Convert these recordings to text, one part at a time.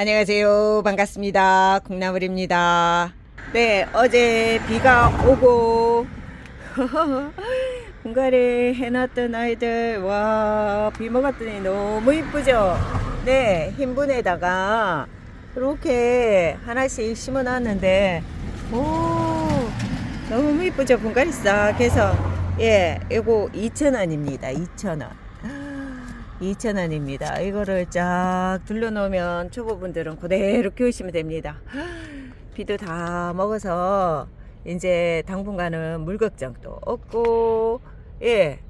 안녕하세요. 반갑습니다. 콩나물입니다. 네, 어제 비가 오고, 분갈이 해놨던 아이들, 와, 비 먹었더니 너무 이쁘죠? 네, 흰 분에다가 이렇게 하나씩 심어 놨는데, 오, 너무 이쁘죠? 분갈이 싹 해서, 예, 이거 2,000원입니다. 2,000원. 2,000원입니다. 이거를 쫙 둘러놓으면 초보분들은 그대로 키우시면 됩니다. 비도 다 먹어서 이제 당분간은 물 걱정도 없고, 예.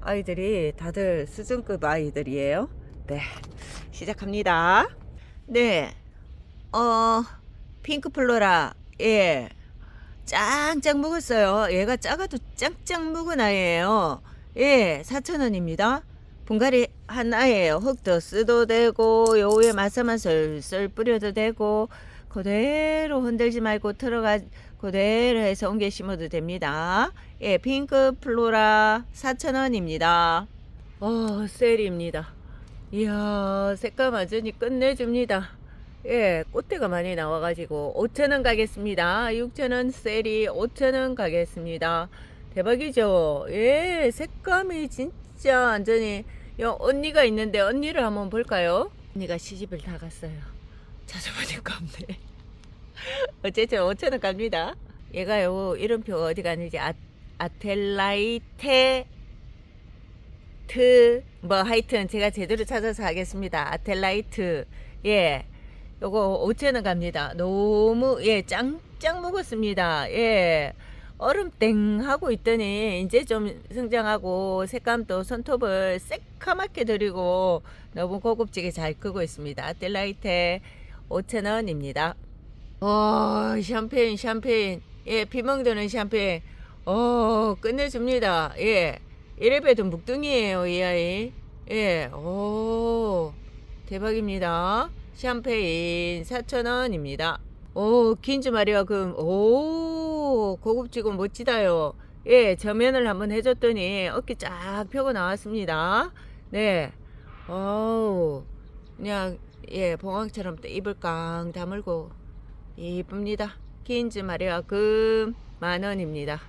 아이들이 다들 수준급 아이들이에요. 네. 시작합니다. 네. 어, 핑크 플로라, 예. 짱짱 먹었어요. 얘가 작아도 짱짱 묵은 아이예요. 예, 4,000원입니다. 분갈이 하나예요. 흙도 쓰도 되고 요 위에 마사만 슬슬 뿌려도 되고 그대로 흔들지 말고 들어가 그대로 해서 옮겨 심어도 됩니다. 예, 핑크 플로라 4,000원입니다. 어, 셀입니다. 이야, 색감 완전히 끝내줍니다. 예, 꽃대가 많이 나와가지고 5,000원 가겠습니다. 6,000원 셀이 5,000원 가겠습니다. 대박이죠? 예, 색감이 진짜 완전히 요 언니가 있는데 언니를 한번 볼까요? 언니가 시집을 다 갔어요. 찾아보니까 없네. 어쨌든 5,000원 갑니다. 얘가 요, 이름표 어디 가는지 아, 아텔라이테 트, 뭐 하여튼 제가 제대로 찾아서 하겠습니다. 아텔라이트. 예. 요거 5,000원 갑니다. 너무, 예, 짱짱 먹었습니다. 예. 얼음 땡 하고 있더니 이제 좀 성장하고 색감도 손톱을 새카맣게 드리고 너무 고급지게 잘 크고 있습니다. 아텔라이테 5,000원입니다. 어, 샴페인, 샴페인. 예, 피멍드는 샴페인. 어, 끝내줍니다. 예. 이래봬도 묵둥이에요, 이 아이. 예, 오, 대박입니다. 샴페인 4,000원입니다. 오, 긴즈 마리아 금. 오, 고급지고 멋지다요. 예, 저면을 한번 해줬더니 어깨 쫙 펴고 나왔습니다. 네. 어우, 그냥, 예, 봉황처럼 또 입을 깡 다물고 이쁩니다. 긴즈 마리아 금 만원입니다.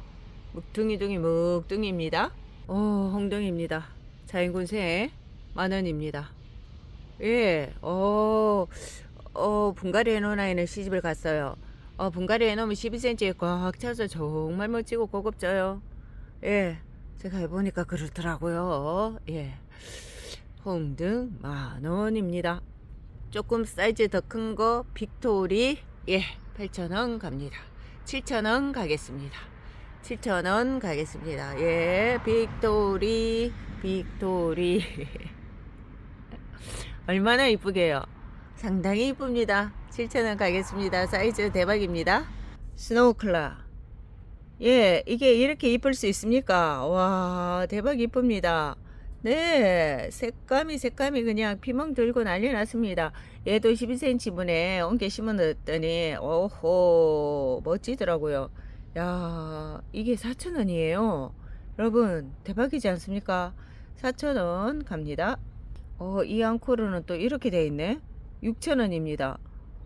묵둥이둥이 묵둥이입니다. 오, 홍동입니다. 자연군새 만원입니다. 예, 어, 어, 분갈이 해놓은 아이는 시집을 갔어요. 어, 분갈이 해놓으면 12cm에 꽉 차서 정말 멋지고 고급져요. 예, 제가 해보니까 그렇더라고요. 예, 홍등 만 원입니다. 조금 사이즈 더 큰 거 빅토리 예 8,000원 갑니다 7,000원 가겠습니다 7,000원 가겠습니다 예 빅토리 빅토리 얼마나 이쁘게요 상당히 이쁩니다 7,000원 가겠습니다 사이즈 대박입니다 스노우클라 예 이게 이렇게 이쁠 수 있습니까 와 대박 이쁩니다 네, 색감이 색감이 그냥 피멍 들고 난리 났습니다. 얘도 12cm분에 옮겨 심어 넣었더니 오호 멋지더라고요. 야, 이게 4,000원이에요. 여러분 대박이지 않습니까? 4,000원 갑니다. 어, 이 앙코르는 또 이렇게 돼 있네. 6,000원입니다.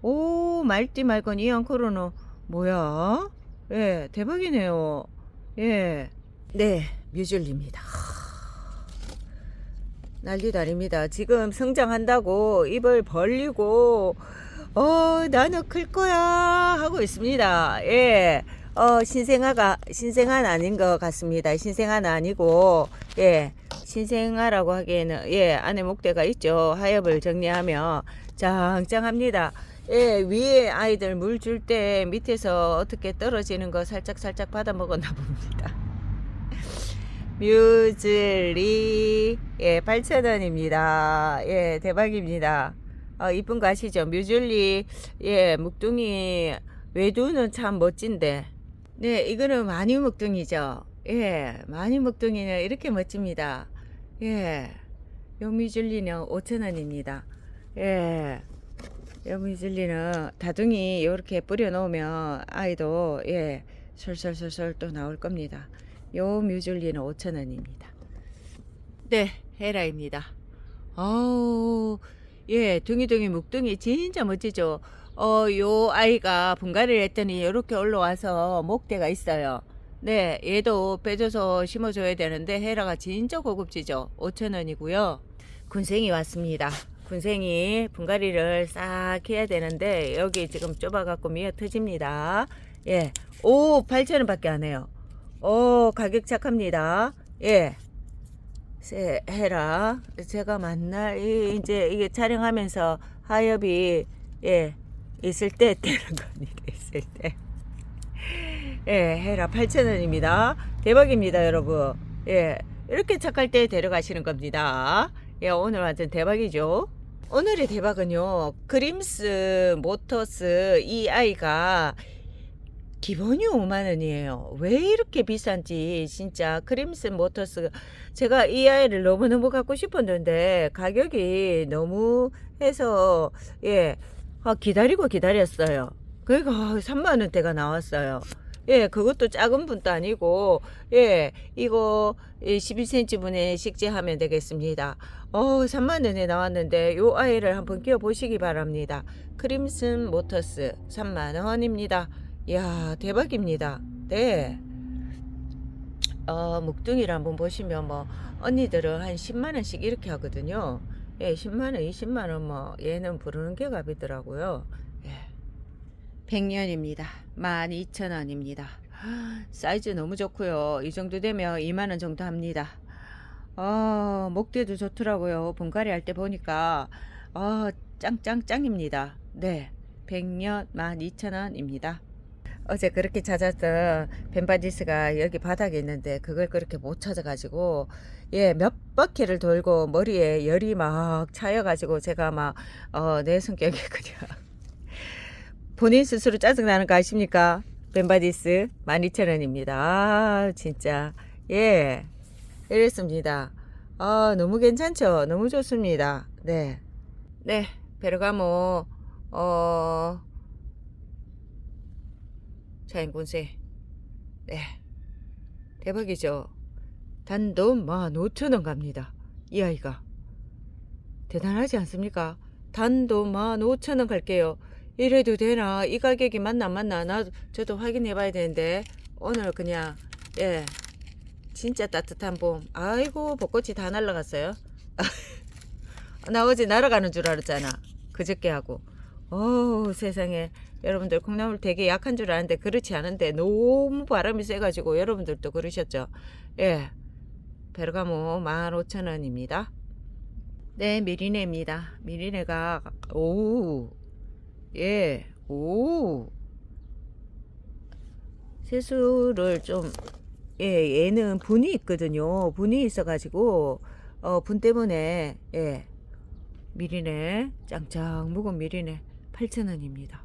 오, 말띠 말건 이 앙코르는 뭐야? 예, 대박이네요. 예. 네, 뮤즐리입니다. 난리도 아닙니다. 지금 성장한다고 입을 벌리고, 어, 나는 클 거야 하고 있습니다. 예. 어, 신생아가, 신생아는 아닌 것 같습니다. 신생아는 아니고, 예. 신생아라고 하기에는, 예, 안에 목대가 있죠. 하엽을 정리하면 짱짱합니다. 예, 위에 아이들 물 줄 때 밑에서 어떻게 떨어지는 거 살짝 살짝 받아 먹었나 봅니다. 뮤즐리. 예 8,000원입니다. 예 대박입니다. 어, 이쁜 거 아시죠? 뮤즐리. 예 묵둥이 외두는 참 멋진데. 네 이거는 많이 묵둥이죠? 예 많이 묵둥이는 이렇게 멋집니다. 예 요 뮤즐리는 5,000원입니다 예요 뮤즐리는 다둥이 이렇게 뿌려 놓으면 아이도 예 솔솔솔솔 또 나올 겁니다 요 뮤즐리는 5,000원입니다. 네, 헤라입니다. 어우, 예, 둥이둥이 묵둥이 진짜 멋지죠. 어, 요 아이가 분갈이를 했더니 이렇게 올라와서 목대가 있어요. 네, 얘도 빼줘서 심어줘야 되는데 헤라가 진짜 고급지죠. 5,000원이고요. 군생이 왔습니다. 군생이 분갈이를 싹 해야 되는데 여기 지금 좁아갖고 미어 터집니다. 예, 오 8,000원 밖에 안 해요. 오 가격 착합니다. 예. 세, 해라. 제가 만날 이 이제 이게 촬영하면서 하엽이 예 있을 때 되는 겁니다. 있을 때. 예, 해라 8,000원입니다. 대박입니다, 여러분. 예. 이렇게 착할 때 데려가시는 겁니다. 예, 오늘 완전 대박이죠. 오늘의 대박은요. 그림스 모터스 이 아이가 기본이 5만 원이에요. 왜 이렇게 비싼지 진짜 크림스 모터스 제가 이 아이를 너무너무 갖고 싶었는데 가격이 너무 해서 예 아, 기다리고 기다렸어요. 그러니까 3만 원대가 나왔어요. 예, 그것도 작은 분도 아니고, 예, 이거 12cm 분에 식재하면 되겠습니다. 어, 3만 원에 나왔는데, 요 아이를 한번 끼워 보시기 바랍니다. 크림슨 모터스 3만 원입니다. 이야, 대박입니다. 네. 어, 묵둥이를 한번 보시면 뭐, 언니들은 한 10만원씩 이렇게 하거든요. 예, 10만원, 20만원 뭐, 얘는 부르는 게 값이더라고요. 예. 100년입니다. 12,000원입니다. 사이즈 너무 좋고요. 이 정도 되면 2만 원 정도 합니다. 아, 목대도 좋더라고요. 분갈이 할 때 보니까 아, 짱짱짱입니다. 네. 100년 12,000원입니다. 어제 그렇게 찾았던 벤바디스가 여기 바닥에 있는데 그걸 그렇게 못 찾아가지고 예 몇 바퀴를 돌고 머리에 열이 막 차여가지고 제가 막어내 성격이 그냥 본인 스스로 짜증나는 거 아십니까? 벤바디스 12,000원입니다. 아, 진짜. 예. 이랬습니다. 아, 너무 괜찮죠? 너무 좋습니다. 네. 네. 베르가모, 어, 자연군세. 네. 대박이죠? 단돈 15,000원 갑니다. 이 아이가. 대단하지 않습니까? 단돈 15,000원 갈게요. 이래도 되나? 이 가격이 맞나 맞나? 나 저도 확인해 봐야 되는데 오늘 그냥 예 진짜 따뜻한 봄. 아이고 벚꽃이 다 날라갔어요. 나 어제 날아가는 줄 알았잖아. 그저께 하고. 어 세상에 여러분들 콩나물 되게 약한 줄 아는데 그렇지 않은데 너무 바람이 세가지고 여러분들도 그러셨죠. 예 베르가모 15,000원입니다. 네 미리네입니다. 미리네가 오 예, 오. 세수를 좀, 예, 얘는 분이 있거든요. 분이 있어가지고, 어, 분 때문에, 예, 미리네, 짱짱 묵은 미리네, 8,000원입니다.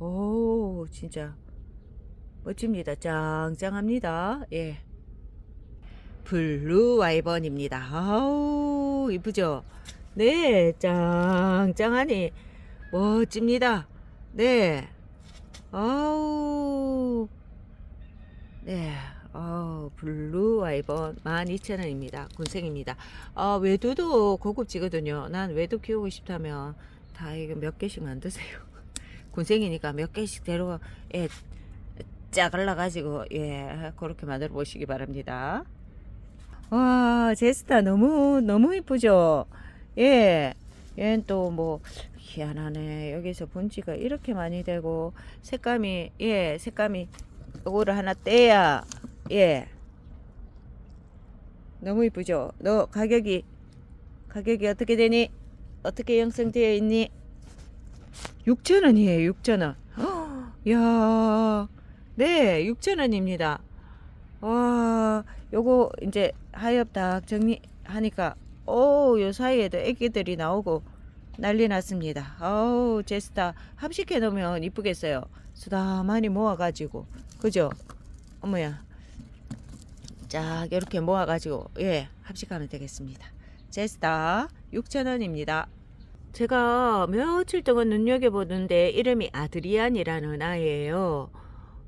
오, 진짜, 멋집니다. 짱짱합니다. 예. 블루 와이번입니다. 아우, 이쁘죠? 네, 짱짱하니. 멋집니다. 네. 아우. 네. 어, 블루 와이번 12,000원입니다. 군생입니다. 어, 외두도 고급지거든요. 난 외두 키우고 싶다면 다 이거 몇 개씩 만드세요. 군생이니까 몇 개씩 데려가, 예, 짜갈라가지고, 예, 그렇게 만들어 보시기 바랍니다. 와, 제스타 너무, 너무 이쁘죠? 예. 얘는 또 뭐 희한하네. 여기서 분지가 이렇게 많이 되고 색감이 예 색감이 요거를 하나 떼야 예 너무 이쁘죠. 너 가격이 가격이 어떻게 되니? 어떻게 형성되어 있니? 6,000원이에요. 6,000원. 야, 네, 6,000원입니다. 와, 요거 이제 하엽 딱 정리하니까 오, 요 사이에도 애기들이 나오고 난리 났습니다. 어우, 제스타 합식해 놓으면 이쁘겠어요. 수다 많이 모아가지고. 그죠? 어머야. 쫙, 이렇게 모아가지고, 예, 합식하면 되겠습니다. 제스타 6,000원입니다. 제가 며칠 동안 눈여겨보는데 이름이 아드리안이라는 아이예요.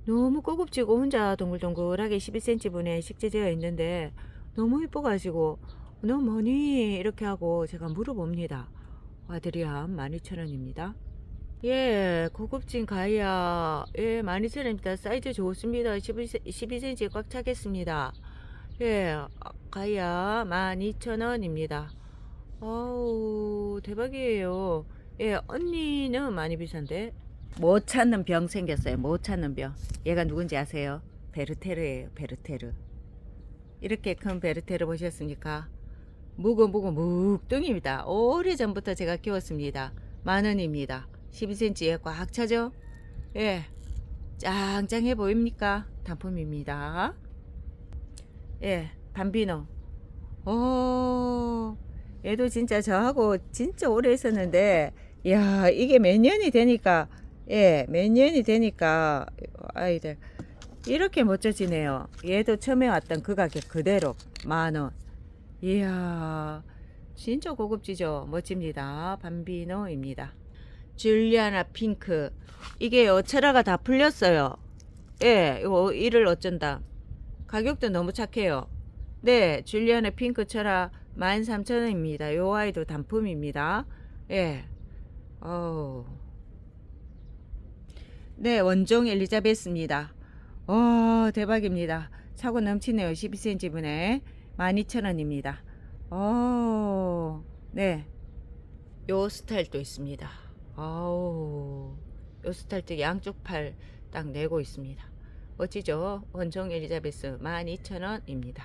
너무 고급지고 혼자 동글동글하게 12cm 분에 식재되어 있는데 너무 이뻐가지고 너 뭐니? 이렇게 하고 제가 물어봅니다. 아드리안 12,000원입니다. 예, 고급진 가이아. 예, 12,000원입니다. 사이즈 좋습니다. 12cm 꽉 차겠습니다. 예, 아, 가이아 12,000원입니다. 어우, 대박이에요. 예, 언니는 많이 비싼데. 못 찾는 병 생겼어요. 못 찾는 병. 얘가 누군지 아세요? 베르테르예요. 베르테르. 이렇게 큰 베르테르 보셨습니까? 무고 묵뚱입니다. 오래전부터 제가 키웠습니다. 만 원입니다. 12cm에 꽉 차죠? 예. 짱짱해 보입니까? 단품입니다. 예. 밤비노. 오. 얘도 진짜 저하고 진짜 오래 있었는데 야, 이게 몇 년이 되니까 예, 몇 년이 되니까 아이들 이렇게 멋져지네요. 얘도 처음에 왔던 그 가격 그대로 만 원. 이야, 진짜 고급지죠. 멋집니다. 밤비노입니다. 줄리아나 핑크. 이게 어체라가 다 풀렸어요. 예, 이거 일을 어쩐다. 가격도 너무 착해요. 네, 줄리아나 핑크 철아 13,000원입니다. 요 아이도 단품입니다. 예. 어우. 네, 원종 엘리자베스입니다. 어, 대박입니다. 차고 넘치네요. 12cm분에 12,000원입니다. 어, 네. 요 스타일도 있습니다. 아우, 요 스타일도 양쪽 팔 딱 내고 있습니다. 멋지죠? 원종 엘리자베스 12,000원입니다.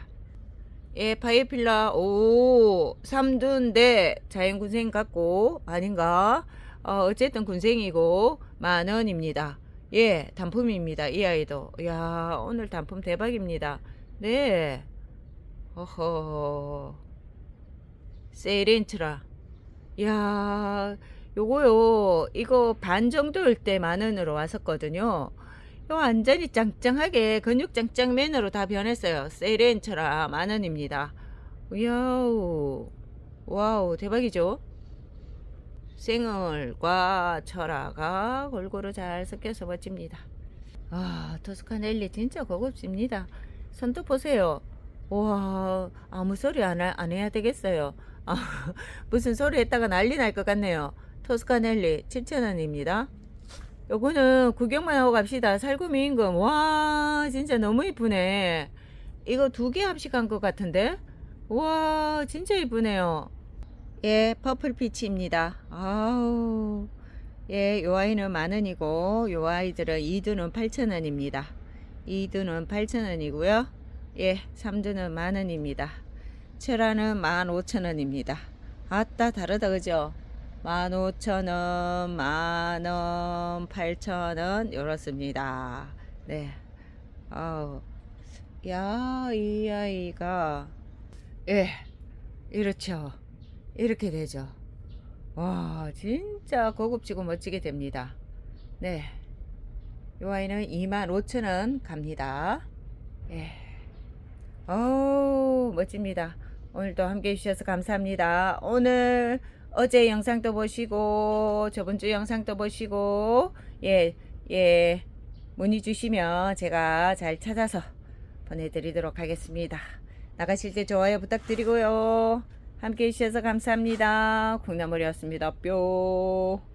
예, 파이필라, 오, 삼두인데 자연군생 같고, 아닌가? 어, 어쨌든 군생이고, 만 원입니다. 예, 단품입니다. 이 아이도. 야 오늘 단품 대박입니다. 네. 어허. 세이렌트라. 야 요거요. 이거 반 정도일 때 만 원으로 왔었거든요. 요 완전히 짱짱하게 근육 짱짱맨으로 다 변했어요. 세이렌트라 만 원입니다. 야우. 와우, 대박이죠? 생얼과 철화가 골고루 잘 섞여서 멋집니다. 아, 토스카넬리 진짜 고급집니다. 손톱 보세요. 와, 아무 소리 안, 하- 안 해야 되겠어요. 아, 무슨 소리 했다가 난리 날 것 같네요. 토스카넬리 7,000원입니다. 요거는 구경만 하고 갑시다. 살구미 임금. 와, 진짜 너무 이쁘네. 이거 두 개 합식한 것 같은데? 와, 진짜 이쁘네요. 예, 퍼플 피치입니다. 아우. 예, 요 아이는 만 원이고, 요 아이들은 2두는 8,000원입니다. 2두는 8,000원이고요. 예, 3두는 만 원입니다. 철화는 15,000원입니다. 아따, 다르다, 그죠? 15,000원, 만원, 8,000원, 요렇습니다. 네. 아우. 야, 이 아이가, 예, 이렇죠. 이렇게 되죠. 와, 진짜 고급지고 멋지게 됩니다. 네. 이 아이는 25,000원 갑니다. 예. 어우, 멋집니다. 오늘도 함께 해주셔서 감사합니다. 오늘 어제 영상도 보시고, 저번 주 영상도 보시고, 예, 예, 문의 주시면 제가 잘 찾아서 보내드리도록 하겠습니다. 나가실 때 좋아요 부탁드리고요. 함께 해주셔서 감사합니다. 콩나물이었습니다. 뿅.